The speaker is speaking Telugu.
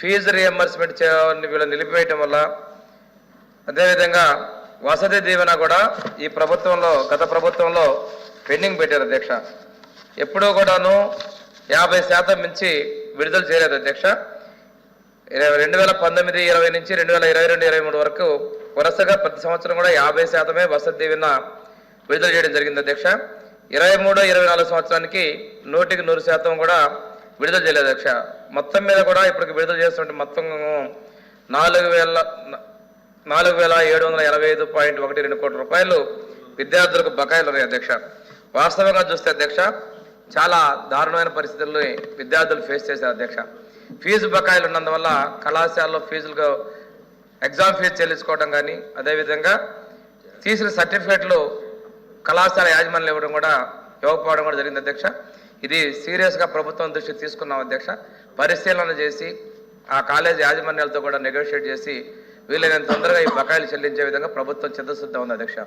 ఫీజు రియంబర్స్మెంట్ చేయని వీళ్ళు నిలిపివేయటం వల్ల అదేవిధంగా వసతి దీవెన కూడా ఈ ప్రభుత్వంలో గత ప్రభుత్వంలో పెండింగ్ పెట్టారు అధ్యక్ష. ఎప్పుడూ కూడాను యాభై శాతం మించి విడుదల చేయలేదు అధ్యక్ష. ఇరవై- రెండు వేల పంతొమ్మిది ఇరవై నుంచి రెండు వేల ఇరవై రెండు ఇరవై మూడు వరకు వరుసగా ప్రతి సంవత్సరం కూడా యాభై శాతమే వసతి దీవెన విడుదల చేయడం జరిగింది అధ్యక్ష. ఇరవై మూడు ఇరవై నాలుగు సంవత్సరానికి నూటికి నూరు శాతం కూడా విడుదల చేయలేదు అధ్యక్ష మొత్తం మీద కూడా ఇప్పటికి విడుదల చేస్తుంటే మొత్తం నాలుగు వేల నాలుగు వేల ఏడు వందల ఎనభై ఐదు పాయింట్ ఒకటి రెండు కోట్ల రూపాయలు విద్యార్థులకు బకాయిలు ఉన్నాయి అధ్యక్ష. వాస్తవంగా చూస్తే అధ్యక్ష చాలా దారుణమైన పరిస్థితుల్ని విద్యార్థులు ఫేస్ చేశారు అధ్యక్ష. ఫీజు బకాయిలు ఉన్నందువల్ల కళాశాలలో ఫీజులకు ఎగ్జామ్ ఫీజు చెల్లించుకోవడం కానీ అదేవిధంగా తీసిన సర్టిఫికేట్లు కళాశాల యాజమాన్యం ఇవ్వడం కూడా ఇవ్వకపోవడం కూడా జరిగింది అధ్యక్ష. ఇది సీరియస్గా ప్రభుత్వం దృష్టికి తీసుకున్నాం అధ్యక్ష. పరిశీలన చేసి ఆ కాలేజ్ యాజమాన్యాలతో కూడా నెగోషియేట్ చేసి వీలైనంత తొందరగా ఈ బకాయిలు చెల్లించే విధంగా ప్రభుత్వం చిత్తశుద్ధి ఉంది అధ్యక్ష.